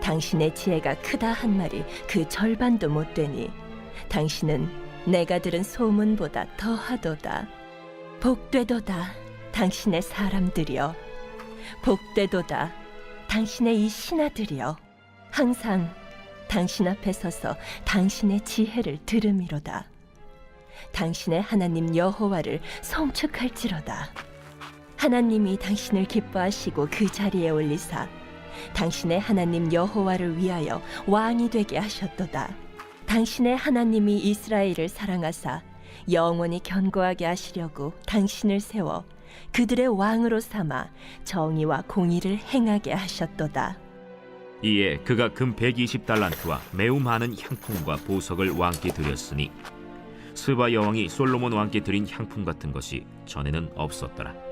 당신의 지혜가 크다 한 말이 그 절반도 못 되니 당신은 내가 들은 소문보다 더하도다. 복되도다 당신의 사람들이여 복되도다 당신의 이 신하들이여 항상 당신 앞에 서서 당신의 지혜를 들음이로다. 당신의 하나님 여호와를 송축할지로다. 하나님이 당신을 기뻐하시고 그 자리에 올리사 당신의 하나님 여호와를 위하여 왕이 되게 하셨도다. 당신의 하나님이 이스라엘을 사랑하사 영원히 견고하게 하시려고 당신을 세워 그들의 왕으로 삼아 정의와 공의를 행하게 하셨도다. 이에 그가 금 120달란트와 매우 많은 향품과 보석을 왕께 드렸으니 스바 여왕이 솔로몬 왕께 드린 향품 같은 것이 전에는 없었더라.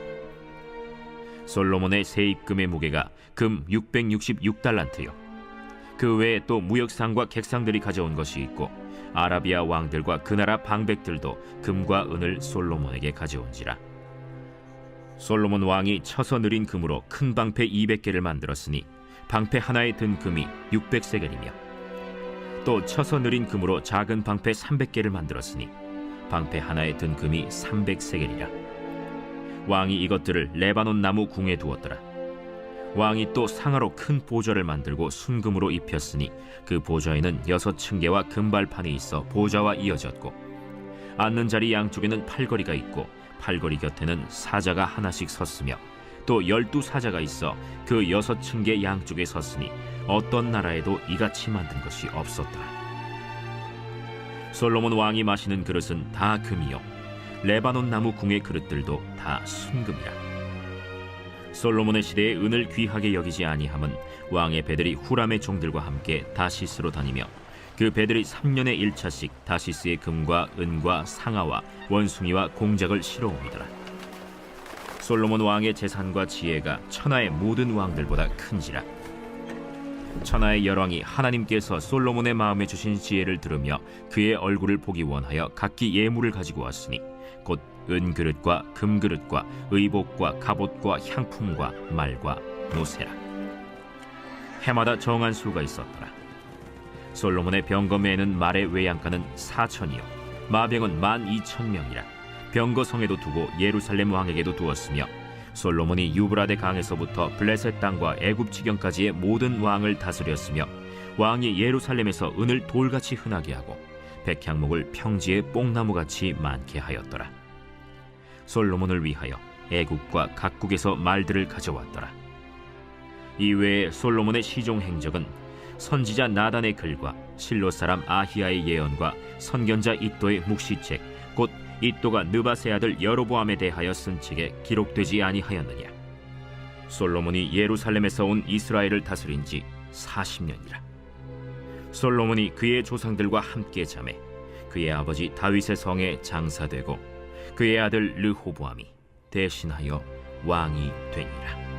솔로몬의 세입금의 무게가 금 666달란트요. 그 외에 또 무역상과 객상들이 가져온 것이 있고 아라비아 왕들과 그 나라 방백들도 금과 은을 솔로몬에게 가져온지라. 솔로몬 왕이 쳐서 느린 금으로 큰 방패 200개를 만들었으니 방패 하나에 든 금이 600세겔이며 또 쳐서 느린 금으로 작은 방패 300개를 만들었으니 방패 하나에 든 금이 300세겔이라 왕이 이것들을 레바논 나무 궁에 두었더라 왕이 또 상하로 큰 보좌를 만들고 순금으로 입혔으니 그 보좌에는 여섯 층계와 금발판이 있어 보좌와 이어졌고 앉는 자리 양쪽에는 팔걸이가 있고 팔걸이 곁에는 사자가 하나씩 섰으며 또 열두 사자가 있어 그 여섯 층계 양쪽에 섰으니 어떤 나라에도 이같이 만든 것이 없었더라. 솔로몬 왕이 마시는 그릇은 다 금이요 레바논 나무 궁의 그릇들도 다 순금이라. 솔로몬의 시대에 은을 귀하게 여기지 아니함은 왕의 배들이 후람의 종들과 함께 다시스로 다니며 그 배들이 3년에 1차씩 다시스의 금과 은과 상아와 원숭이와 공작을 실어옵니더라. 솔로몬 왕의 재산과 지혜가 천하의 모든 왕들보다 큰지라. 천하의 열왕이 하나님께서 솔로몬의 마음에 주신 지혜를 들으며 그의 얼굴을 보기 원하여 각기 예물을 가지고 왔으니 곧 은그릇과 금그릇과 의복과 갑옷과 향품과 말과 노세라. 해마다 정한 수가 있었더라. 솔로몬의 병거매에는 말의 외양간은 사천이요 마병은 만 이천 명이라. 병거성에도 두고 예루살렘 왕에게도 두었으며 솔로몬이 유브라데 강에서부터 블레셋 땅과 애굽 지경까지의 모든 왕을 다스렸으며 왕이 예루살렘에서 은을 돌같이 흔하게 하고 백향목을 평지에 뽕나무같이 많게 하였더라. 솔로몬을 위하여 애국과 각국에서 말들을 가져왔더라. 이외에 솔로몬의 시종 행적은 선지자 나단의 글과 실로 사람 아히야의 예언과 선견자 이또의 묵시책 곧 이또가 느바세 아들 여로보암에 대하여 쓴 책에 기록되지 아니하였느냐 솔로몬이 예루살렘에서 온 이스라엘을 다스린 지 40년이라 솔로몬이 그의 조상들과 함께 잠에 그의 아버지 다윗의 성에 장사되고 그의 아들 르호보암이 대신하여 왕이 되니라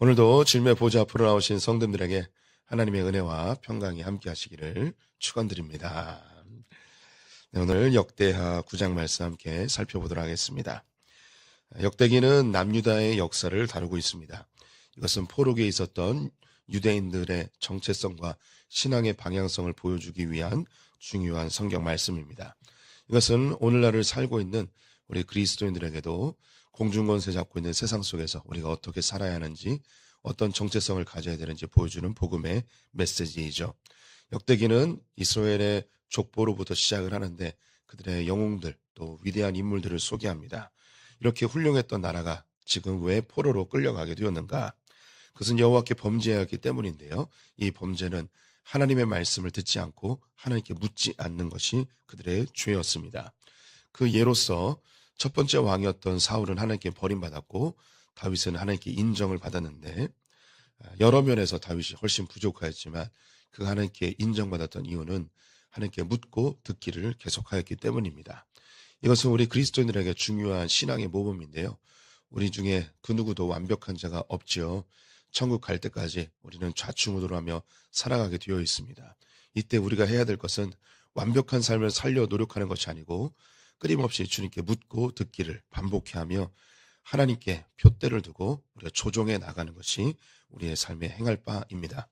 오늘도 질매 보좌 앞으로 나오신 성도들에게 하나님의 은혜와 평강이 함께 하시기를 축원드립니다. 네, 오늘 역대하 9장 말씀 함께 살펴보도록 하겠습니다. 역대기는 남유다의 역사를 다루고 있습니다. 이것은 포로기에 있었던 유대인들의 정체성과 신앙의 방향성을 보여주기 위한 중요한 성경 말씀입니다. 이것은 오늘날을 살고 있는 우리 그리스도인들에게도 공중권세 잡고 있는 세상 속에서 우리가 어떻게 살아야 하는지 어떤 정체성을 가져야 되는지 보여주는 복음의 메시지이죠. 역대기는 이스라엘의 족보로부터 시작을 하는데 그들의 영웅들 또 위대한 인물들을 소개합니다. 이렇게 훌륭했던 나라가 지금 왜 포로로 끌려가게 되었는가? 그것은 여호와께 범죄하였기 때문인데요. 이 범죄는 하나님의 말씀을 듣지 않고 하나님께 묻지 않는 것이 그들의 죄였습니다. 그 예로서 첫 번째 왕이었던 사울은 하나님께 버림받았고 다윗은 하나님께 인정을 받았는데 여러 면에서 다윗이 훨씬 부족하였지만 그 하나님께 인정받았던 이유는 하나님께 묻고 듣기를 계속하였기 때문입니다. 이것은 우리 그리스도인들에게 중요한 신앙의 모범인데요. 우리 중에 그 누구도 완벽한 자가 없지요. 천국 갈 때까지 우리는 좌충우돌하며 살아가게 되어 있습니다. 이때 우리가 해야 될 것은 완벽한 삶을 살려 노력하는 것이 아니고 끊임없이 주님께 묻고 듣기를 반복해 하며 하나님께 표대를 두고 우리가 조종해 나가는 것이 우리의 삶에 행할 바입니다.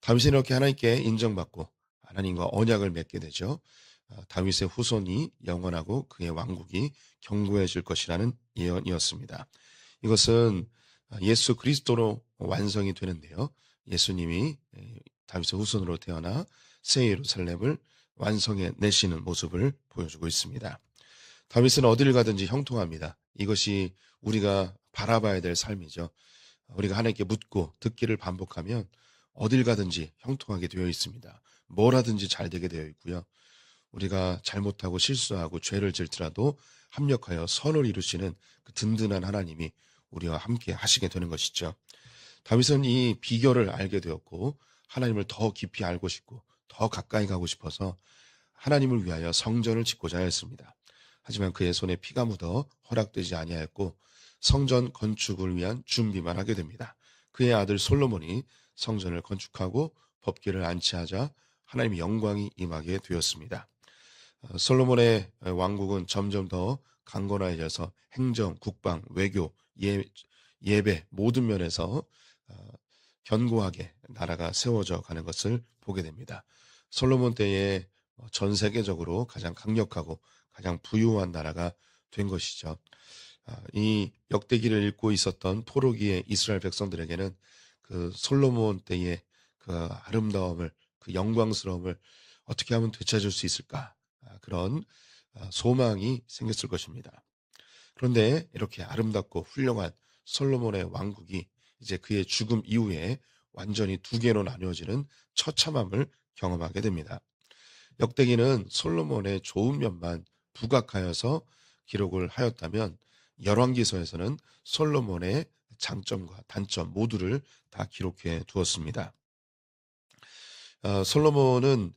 다윗은 이렇게 하나님께 인정받고 하나님과 언약을 맺게 되죠. 어, 다윗의 후손이 영원하고 그의 왕국이 견고해질 것이라는 예언이었습니다. 이것은 예수 그리스도로 완성이 되는데요. 예수님이 다윗의 후손으로 태어나 새 예루살렘을 완성해 내시는 모습을 보여주고 있습니다. 다윗은 어디를 가든지 형통합니다. 이것이 우리가 바라봐야 될 삶이죠. 우리가 하나님께 묻고 듣기를 반복하면 어딜 가든지 형통하게 되어 있습니다. 뭘 하든지 잘 되게 되어 있고요. 우리가 잘못하고 실수하고 죄를 질더라도 합력하여 선을 이루시는 그 든든한 하나님이 우리와 함께 하시게 되는 것이죠. 다윗은 이 비결을 알게 되었고 하나님을 더 깊이 알고 싶고 더 가까이 가고 싶어서 하나님을 위하여 성전을 짓고자 했습니다. 하지만 그의 손에 피가 묻어 허락되지 아니하였고 성전 건축을 위한 준비만 하게 됩니다. 그의 아들 솔로몬이 성전을 건축하고 법계를 안치하자 하나님의 영광이 임하게 되었습니다. 어, 솔로몬의 왕국은 점점 더 강건해져서 행정, 국방, 외교, 예, 예배 모든 면에서 어, 견고하게 나라가 세워져 가는 것을 보게 됩니다. 솔로몬 때에 전 세계적으로 가장 강력하고 가장 부유한 나라가 된 것이죠. 아, 이 역대기를 읽고 있었던 포로기의 이스라엘 백성들에게는 그 솔로몬 때의 그 아름다움을 그 영광스러움을 어떻게 하면 되찾을 수 있을까 아, 그런 아, 소망이 생겼을 것입니다. 그런데 이렇게 아름답고 훌륭한 솔로몬의 왕국이 이제 그의 죽음 이후에 완전히 두 개로 나뉘어지는 처참함을 경험하게 됩니다. 역대기는 솔로몬의 좋은 면만 부각하여서 기록을 하였다면 열왕기서에서는 솔로몬의 장점과 단점 모두를 다 기록해 두었습니다. 어, 솔로몬은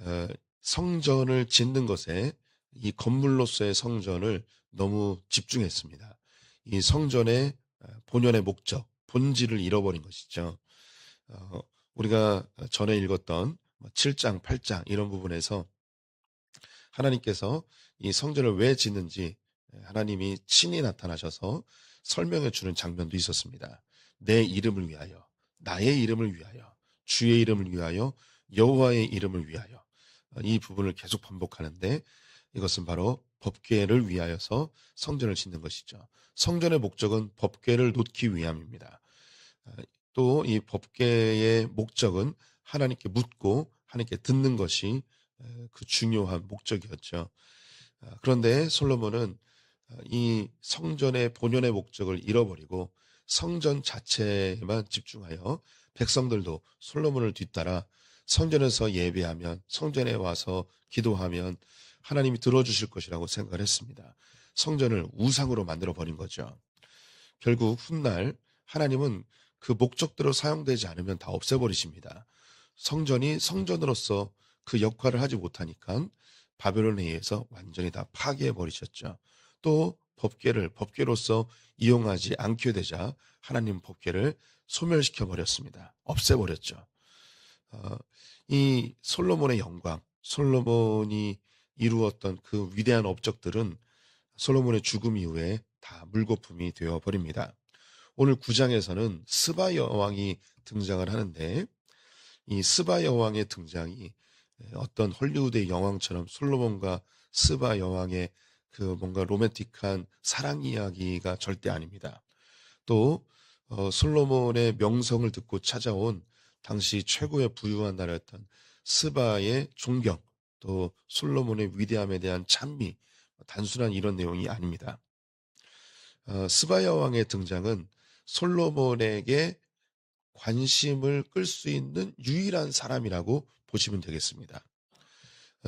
어, 성전을 짓는 것에 이 건물로서의 성전을 너무 집중했습니다. 이 성전의 어, 본연의 목적, 본질을 잃어버린 것이죠. 어, 우리가 전에 읽었던 7장, 뭐 8장 이런 부분에서 하나님께서 이 성전을 왜 짓는지 하나님이 친히 나타나셔서 설명해 주는 장면도 있었습니다. 내 이름을 위하여, 나의 이름을 위하여, 주의 이름을 위하여, 여호와의 이름을 위하여 이 부분을 계속 반복하는데 이것은 바로 법궤를 위하여서 성전을 짓는 것이죠. 성전의 목적은 법궤를 놓기 위함입니다. 또 이 법궤의 목적은 하나님께 묻고 하나님께 듣는 것이 그 중요한 목적이었죠. 아, 그런데 솔로몬은 아, 이 성전의 본연의 목적을 잃어버리고 성전 자체에만 집중하여 백성들도 솔로몬을 뒤따라 성전에서 예배하면 성전에 와서 기도하면 하나님이 들어주실 것이라고 생각을 했습니다. 성전을 우상으로 만들어 버린 거죠. 결국 훗날 하나님은 그 목적대로 사용되지 않으면 다 없애버리십니다. 성전이 성전으로서 그 역할을 하지 못하니까 바벨론에 의해서 완전히 다 파괴해 버리셨죠. 또 법계를 법계로서 이용하지 않게 되자 하나님 법계를 소멸시켜 버렸습니다. 없애 버렸죠. 어, 이 솔로몬의 영광, 솔로몬이 이루었던 그 위대한 업적들은 솔로몬의 죽음 이후에 다 물거품이 되어 버립니다. 오늘 9장에서는 스바 여왕이 등장을 하는데 이 스바 여왕의 등장이 어떤 헐리우드의 여왕처럼 솔로몬과 스바 여왕의 그 뭔가 로맨틱한 사랑 이야기가 절대 아닙니다. 또 어, 솔로몬의 명성을 듣고 찾아온 당시 최고의 부유한 나라였던 스바의 존경, 또 솔로몬의 위대함에 대한 찬미, 단순한 이런 내용이 아닙니다. 어, 스바 여왕의 등장은 솔로몬에게 관심을 끌 수 있는 유일한 사람이라고 보시면 되겠습니다.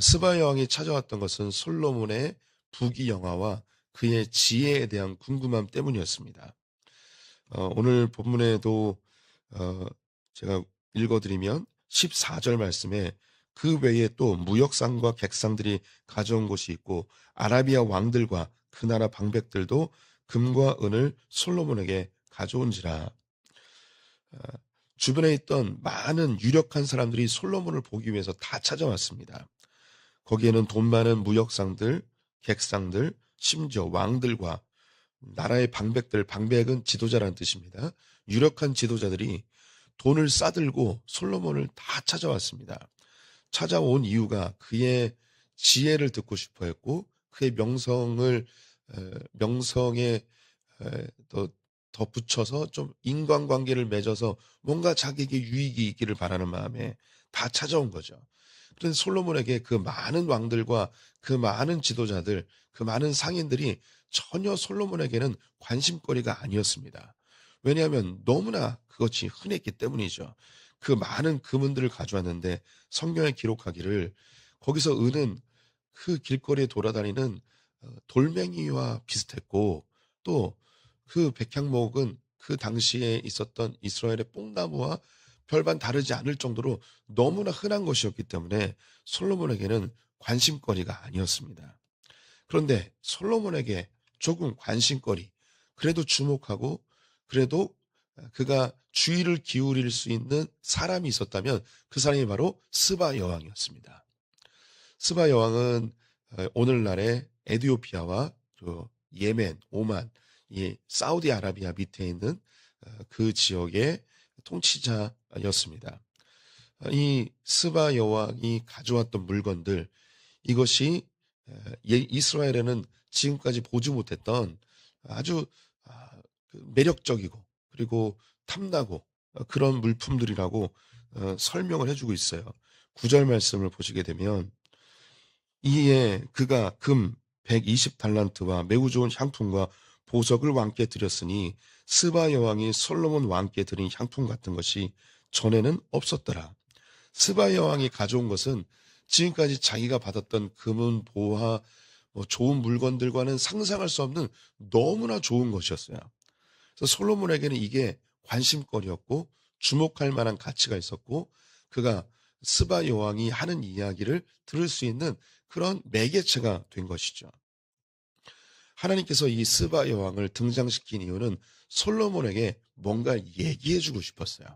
스바 여왕이 찾아왔던 것은 솔로몬의 부귀 영화와 그의 지혜에 대한 궁금함 때문이었습니다. 어, 오늘 본문에도 어, 제가 읽어드리면 14절 말씀에 그 외에 또 무역상과 객상들이 가져온 곳이 있고 아라비아 왕들과 그 나라 방백들도 금과 은을 솔로몬에게 가져온지라. 어, 주변에 있던 많은 유력한 사람들이 솔로몬을 보기 위해서 다 찾아왔습니다. 거기에는 돈 많은 무역상들, 객상들, 심지어 왕들과 나라의 방백들, 방백은 지도자라는 뜻입니다. 유력한 지도자들이 돈을 싸들고 솔로몬을 다 찾아왔습니다. 찾아온 이유가 그의 지혜를 듣고 싶어 했고 그의 명성을 명성에 더, 더 붙여서 좀 인간관계를 맺어서 뭔가 자기에게 유익이 있기를 바라는 마음에 다 찾아온 거죠. 그런데 솔로몬에게 그 많은 왕들과 그 많은 지도자들, 그 많은 상인들이 전혀 솔로몬에게는 관심거리가 아니었습니다. 왜냐하면 너무나 그것이 흔했기 때문이죠. 그 많은 금은들을 가져왔는데 성경에 기록하기를 거기서 은은 그 길거리에 돌아다니는 어, 돌멩이와 비슷했고 또 그 백향목은 그 당시에 있었던 이스라엘의 뽕나무와 별반 다르지 않을 정도로 너무나 흔한 것이었기 때문에 솔로몬에게는 관심거리가 아니었습니다. 그런데 솔로몬에게 조금 관심거리, 그래도 주목하고 그래도 그가 주의를 기울일 수 있는 사람이 있었다면 그 사람이 바로 스바 여왕이었습니다. 스바 여왕은 어, 오늘날의 에디오피아와 예멘, 오만, 이 사우디아라비아 밑에 있는 어, 그 지역의 통치자였습니다. 이 스바 여왕이 가져왔던 물건들 이것이 예, 이스라엘에는 지금까지 보지 못했던 아주 매력적이고 그리고 탐나고 어, 그런 물품들이라고 어, 설명을 해주고 있어요. 구절 말씀을 보시게 되면 이에 그가 금 120달란트와 매우 좋은 향품과 보석을 왕께 드렸으니 스바 여왕이 솔로몬 왕께 드린 향품 같은 것이 전에는 없었더라. 스바 여왕이 가져온 것은 지금까지 자기가 받았던 금은 보화 뭐 좋은 물건들과는 상상할 수 없는 너무나 좋은 것이었어요. 그래서 솔로몬에게는 이게 관심거리였고 주목할 만한 가치가 있었고 그가 스바 여왕이 하는 이야기를 들을 수 있는 그런 매개체가 된 것이죠. 하나님께서 이 스바 여왕을 등장시킨 이유는 솔로몬에게 뭔가 얘기해 주고 싶었어요.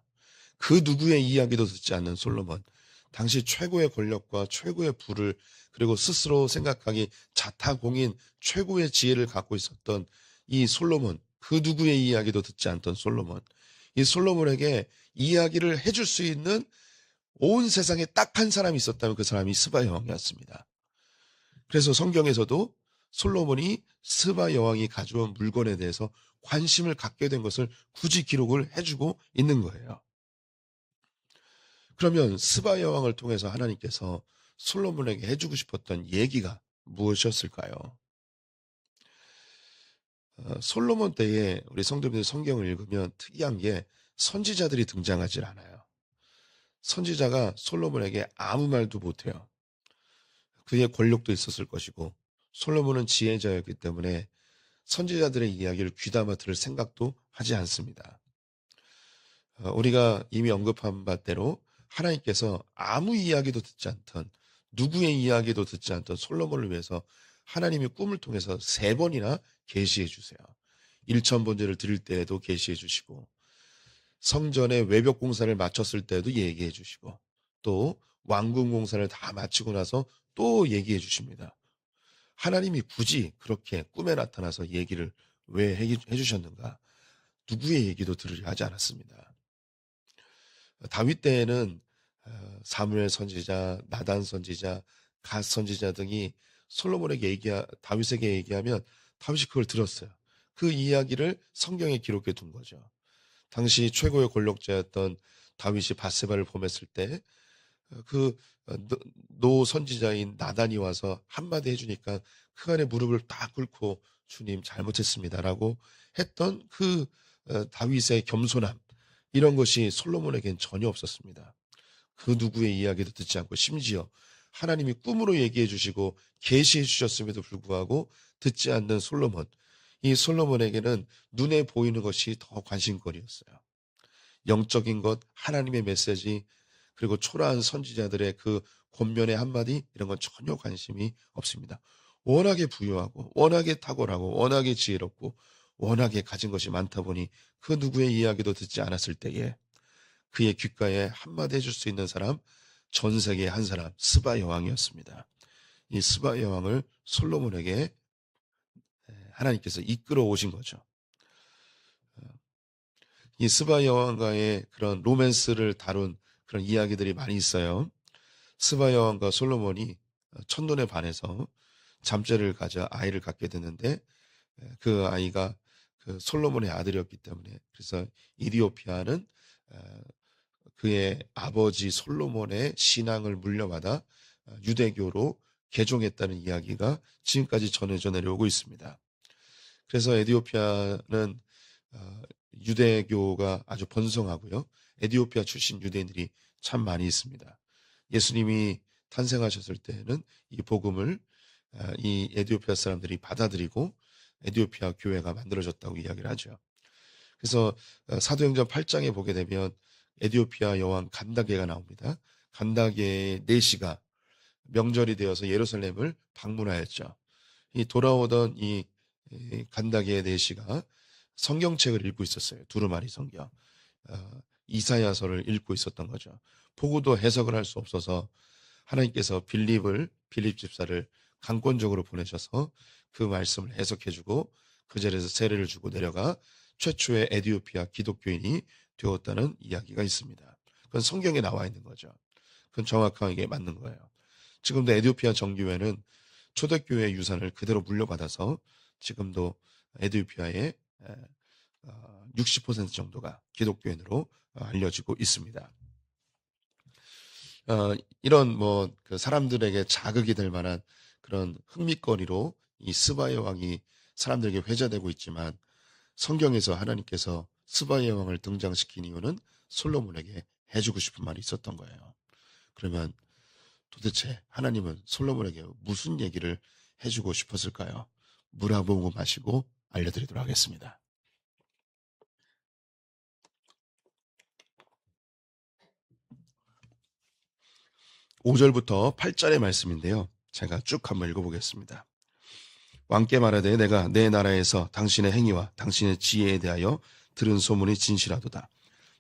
그 누구의 이야기도 듣지 않는 솔로몬. 당시 최고의 권력과 최고의 부를 그리고 스스로 생각하기 자타공인 최고의 지혜를 갖고 있었던 이 솔로몬, 그 누구의 이야기도 듣지 않던 솔로몬. 이 솔로몬에게 이야기를 해줄 수 있는 온 세상에 딱 한 사람이 있었다면 그 사람이 스바 여왕이었습니다. 그래서 성경에서도 솔로몬이 스바 여왕이 가져온 물건에 대해서 관심을 갖게 된 것을 굳이 기록을 해주고 있는 거예요. 그러면 스바 여왕을 통해서 하나님께서 솔로몬에게 해주고 싶었던 얘기가 무엇이었을까요? 어, 솔로몬 때에 우리 성도님들 성경을 읽으면 특이한 게 선지자들이 등장하지 않아요. 선지자가 솔로몬에게 아무 말도 못해요. 그의 권력도 있었을 것이고 솔로몬은 지혜자였기 때문에 선지자들의 이야기를 귀담아 들을 생각도 하지 않습니다. 어, 우리가 이미 언급한 바대로 하나님께서 아무 이야기도 듣지 않던 누구의 이야기도 듣지 않던 솔로몬을 위해서 하나님의 꿈을 통해서 세 번이나 계시해 주세요. 일천 번제를 드릴 때에도 계시해 주시고 성전의 외벽 공사를 마쳤을 때도 얘기해 주시고 또 왕궁 공사를 다 마치고 나서 또 얘기해 주십니다. 하나님이 굳이 그렇게 꿈에 나타나서 얘기를 왜 해, 해 주셨는가? 누구의 얘기도 들으려 하지 않았습니다. 다윗 때에는 어, 사무엘 선지자, 나단 선지자, 갓 선지자 등이 솔로몬에게 얘기 다윗에게 얘기하면 다윗이 그걸 들었어요. 그 이야기를 성경에 기록해 둔 거죠. 당시 최고의 권력자였던 다윗이 바세바를 범했을 때 그 노 선지자인 나단이 와서 한마디 해주니까 그 안에 무릎을 딱 꿇고 주님 잘못했습니다라고 했던 그 어, 다윗의 겸손함 이런 것이 솔로몬에겐 전혀 없었습니다. 그 누구의 이야기도 듣지 않고 심지어 하나님이 꿈으로 얘기해 주시고 계시해 주셨음에도 불구하고 듣지 않는 솔로몬. 이 솔로몬에게는 눈에 보이는 것이 더 관심거리였어요. 영적인 것, 하나님의 메시지, 그리고 초라한 선지자들의 그 권면의 한마디 이런 건 전혀 관심이 없습니다. 워낙에 부유하고 워낙에 탁월하고 워낙에 지혜롭고 워낙에 가진 것이 많다 보니 그 누구의 이야기도 듣지 않았을 때에 그의 귓가에 한마디 해줄 수 있는 사람 전 세계의 한 사람 스바 여왕이었습니다. 이 스바 여왕을 솔로몬에게 하나님께서 이끌어 오신 거죠. 이 스바 여왕과의 그런 로맨스를 다룬 그런 이야기들이 많이 있어요. 스바 여왕과 솔로몬이 첫눈에 반해서 잠자를 가져 아이를 갖게 되는데 그 아이가 그 솔로몬의 아들이었기 때문에 그래서 이디오피아는 그의 아버지 솔로몬의 신앙을 물려받아 유대교로 개종했다는 이야기가 지금까지 전해져 내려오고 있습니다. 그래서 에디오피아는 어, 유대교가 아주 번성하고요. 에디오피아 출신 유대인들이 참 많이 있습니다. 예수님이 탄생하셨을 때는 이 복음을 아, 이 에디오피아 사람들이 받아들이고 에디오피아 교회가 만들어졌다고 이야기를 하죠. 그래서 어, 사도행전 8장에 보게 되면 에디오피아 여왕 간다게가 나옵니다. 간다게의 내시가 명절이 되어서 예루살렘을 방문하였죠. 이 돌아오던 이 간다게의 내시가 성경책을 읽고 있었어요. 두루마리 성경. 어, 이사야서를 읽고 있었던 거죠. 보고도 해석을 할 수 없어서 하나님께서 빌립을 빌립 집사를 강권적으로 보내셔서 그 말씀을 해석해주고 그 자리에서 세례를 주고 내려가 최초의 에디오피아 기독교인이 되었다는 이야기가 있습니다. 그건 성경에 나와 있는 거죠. 그건 정확하게 맞는 거예요. 지금도 에디오피아 정교회는 초대교회 유산을 그대로 물려받아서 지금도 에디오피아의 60% 어, 정도가 기독교인으로 알려지고 있습니다. 어, 이런 뭐 그 사람들에게 자극이 될 만한 그런 흥미거리로 이 스바의 왕이 사람들에게 회자되고 있지만 성경에서 하나님께서 스바의 왕을 등장시킨 이유는 솔로몬에게 해주고 싶은 말이 있었던 거예요. 그러면 도대체 하나님은 솔로몬에게 무슨 얘기를 해주고 싶었을까요? 물한 모금 마시고 알려드리도록 하겠습니다. 5절부터 8절의 말씀인데요. 제가 쭉 한번 읽어보겠습니다. 왕께 말하되 내가 내 나라에서 당신의 행위와 당신의 지혜에 대하여 들은 소문이 진실하도다.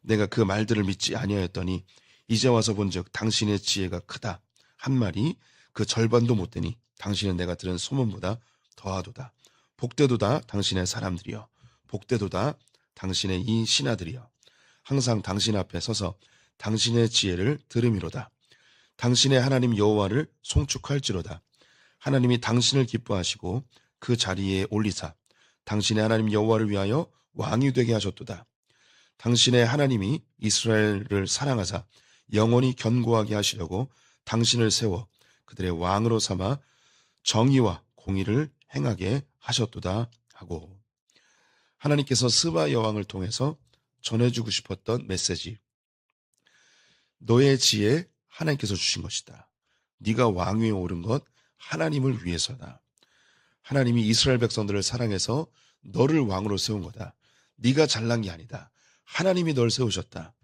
내가 그 말들을 믿지 아니하였더니 이제 와서 본즉 당신의 지혜가 크다. 한 말이 그 절반도 못 되니 당신은 내가 들은 소문보다 더하도다. 복되도다 당신의 사람들이여. 복되도다 당신의 이 신하들이여. 항상 당신 앞에 서서 당신의 지혜를 들음이로다. 당신의 하나님 여호와를 송축할지로다. 하나님이 당신을 기뻐하시고 그 자리에 올리사 당신의 하나님 여호와를 위하여 왕이 되게 하셨도다. 당신의 하나님이 이스라엘을 사랑하사 영원히 견고하게 하시려고 당신을 세워 그들의 왕으로 삼아 정의와 공의를 행하게 하셨도다 하고 하나님께서 스바 여왕을 통해서 전해주고 싶었던 메시지 너의 지혜 하나님께서 주신 것이다. 네가 왕위에 오른 것 하나님을 위해서다. 하나님이 이스라엘 백성들을 사랑해서 너를 왕으로 세운 거다. 네가 잘난 게 아니다. 하나님이 널 세우셨다.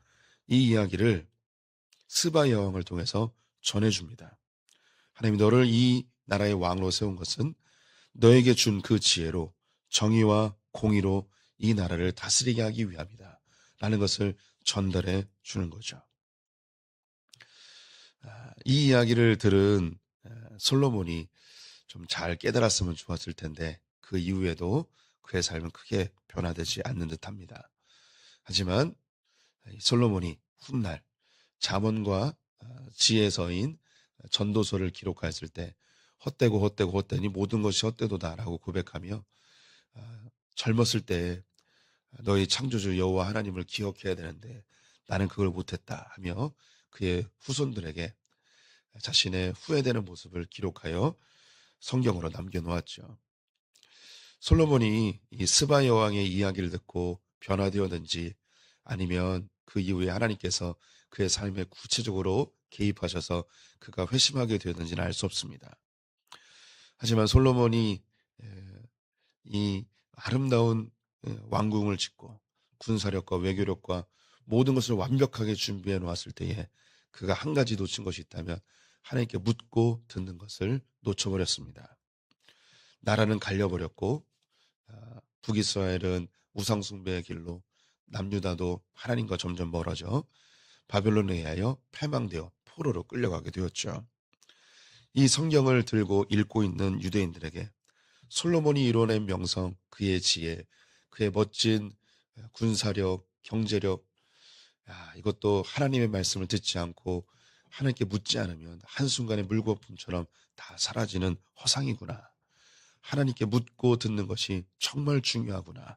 이 이야기를 스바 여왕을 통해서 전해줍니다. 하나님이 너를 이 나라의 왕으로 세운 것은 너에게 준 그 지혜로 정의와 공의로 이 나라를 다스리게 하기 위함이다. 라는 것을 전달해 주는 거죠. 아, 이 이야기를 들은 에, 솔로몬이 좀 잘 깨달았으면 좋았을 텐데 그 이후에도 그의 삶은 크게 변화되지 않는 듯합니다. 하지만 이 솔로몬이 훗날 잠언과 아, 지혜서인 전도서를 기록하였을 때 헛되고 헛되고 헛되니 모든 것이 헛되도다라고 고백하며 아, 젊었을 때 너희 창조주 여호와 하나님을 기억해야 되는데 나는 그걸 못했다 하며 그의 후손들에게 자신의 후회되는 모습을 기록하여 성경으로 남겨놓았죠. 솔로몬이 이 스바 여왕의 이야기를 듣고 변화되었는지 아니면 그 이후에 하나님께서 그의 삶에 구체적으로 개입하셔서 그가 회심하게 되었는지는 알 수 없습니다. 하지만 솔로몬이 에, 이 아름다운 에, 왕궁을 짓고 군사력과 외교력과 모든 것을 완벽하게 준비해 놓았을 때에 그가 한 가지 놓친 것이 있다면 하나님께 묻고 듣는 것을 놓쳐버렸습니다. 나라는 갈려버렸고 아, 북이스라엘은 우상숭배의 길로 남유다도 하나님과 점점 멀어져 바벨론에 의하여 패망되어 포로로 끌려가게 되었죠. 이 성경을 들고 읽고 있는 유대인들에게 솔로몬이 이뤄낸 명성, 그의 지혜, 그의 멋진 군사력, 경제력, 야, 이것도 하나님의 말씀을 듣지 않고 하나님께 묻지 않으면 한순간에 물거품처럼 다 사라지는 허상이구나. 하나님께 묻고 듣는 것이 정말 중요하구나.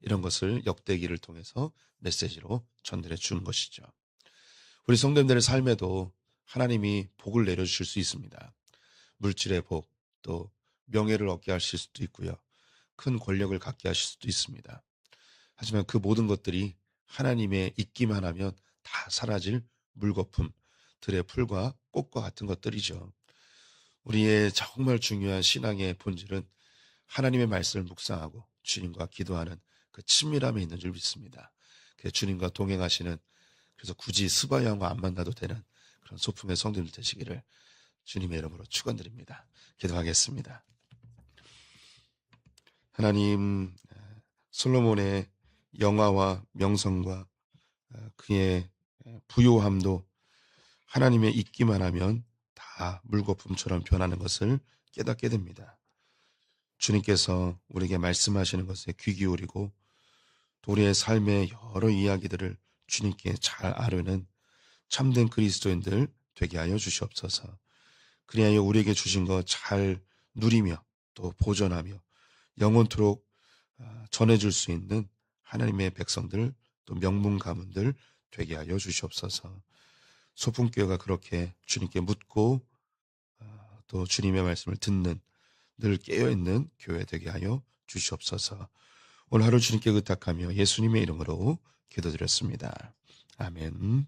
이런 것을 역대기를 통해서 메시지로 전달해 주는 것이죠. 우리 성도님들의 삶에도 하나님이 복을 내려주실 수 있습니다. 물질의 복, 또 명예를 얻게 하실 수도 있고요. 큰 권력을 갖게 하실 수도 있습니다. 하지만 그 모든 것들이 하나님의 있기만 하면 다 사라질 물거품, 들의 풀과 꽃과 같은 것들이죠. 우리의 정말 중요한 신앙의 본질은 하나님의 말씀을 묵상하고 주님과 기도하는 그 친밀함에 있는 줄 믿습니다. 그 주님과 동행하시는 그래서 굳이 스바야와 안 만나도 되는 그런 소품의 성도들 되시기를 주님의 이름으로 축원드립니다. 기도하겠습니다. 하나님 솔로몬의 영화와 명성과 그의 부요함도 하나님의 있기만 하면 다 물거품처럼 변하는 것을 깨닫게 됩니다. 주님께서 우리에게 말씀하시는 것에 귀 기울이고 또 우리의 삶의 여러 이야기들을 주님께 잘 아르는 참된 그리스도인들 되게 하여 주시옵소서. 그리하여 우리에게 주신 것 잘 누리며 또 보존하며 영원토록 아, 전해줄 수 있는 하나님의 백성들 또 명문 가문들 되게 하여 주시옵소서. 소풍교회가 그렇게 주님께 묻고 아, 또 주님의 말씀을 듣는 늘 깨어있는 교회 되게 하여 주시옵소서. 오늘 하루 주님께 의탁하며 예수님의 이름으로 기도드렸습니다. 아멘.